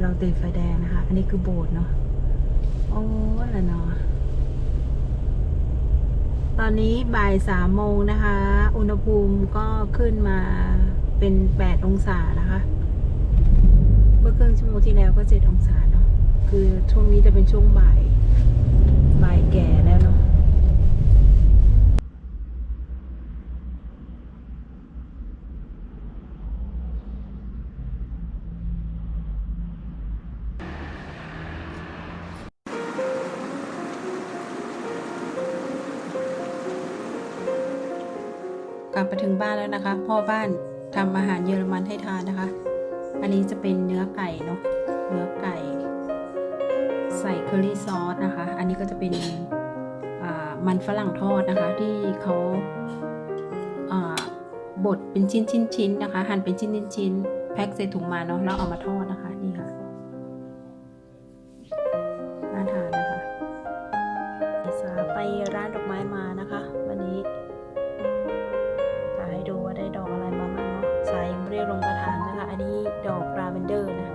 เราติดไฟแดงนะคะ อันนี้คือโบสถ์เนาะ โอ้ละเนาะ ตอนนี้บ่ายสามโมงนะคะ อุณหภูมิก็ขึ้นมาเป็นแปดองศานะคะ เมื่อครึ่งชั่วโมงที่แล้วก็เจ็ดองศาเนาะ คือช่วงนี้จะเป็นช่วงบ่าย บ่ายแก่แล้วเนาะ ลับมาถึงบ้านแล้วนะคะ พ่อบ้านทำอาหารเยอรมันให้ทานนะคะ อันนี้จะเป็นเนื้อไก่เนาะเนื้อไก่ ใส่เคอรี่ซอสนะคะ อันนี้ก็จะเป็นมันฝรั่งทอดนะคะ ที่เขาาบดเป็นชิ้นชิ้นชิ้นนะคะ หั่นเป็นชิ้นชิ้นชิ้นแพ็คใส่ถุงมาเนาะแล้วเอามาทอดนะคะนี่ค่ะน่าทานนะคะสาไปร้านดอกไม้มานะคะ ดอกลาเวนเดอร์นะ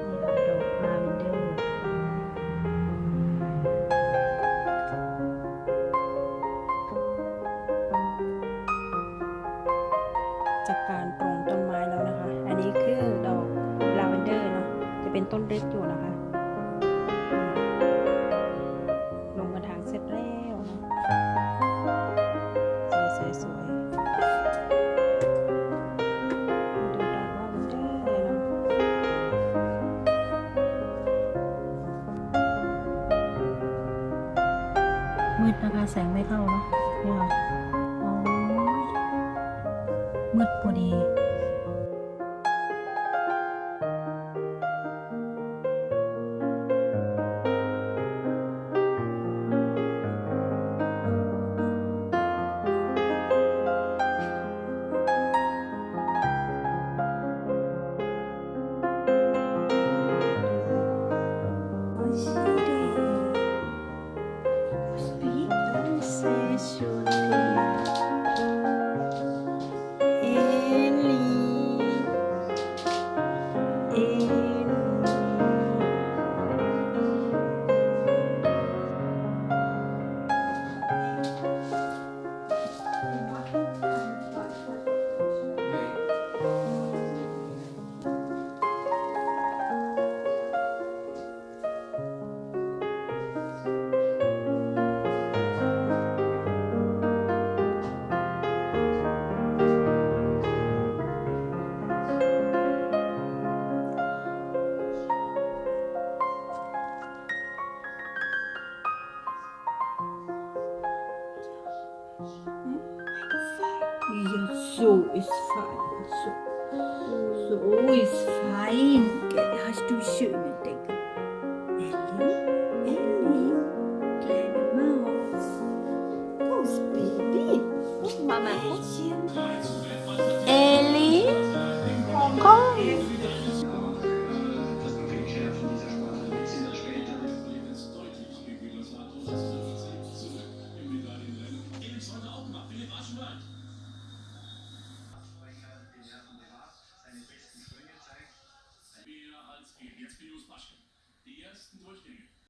นี่ค่ะดอกลาเวนเดอร์จากการปลงต้นไม้แล้วนะคะ อันนี้คือดอกลาเวนเดอร์เนาะจะเป็นต้นเล็กอยู่นะคะ มืดนะคะแสงไม่เข้าเนาะเนี่ยค่ะโอ้ยมืดพอดี Thank you. Ja, so ist fein. So, so ist fein. Hast du schöne Decke. Ellie, Ellie, kleine Maus. Groß Baby. Mama. Mädchen.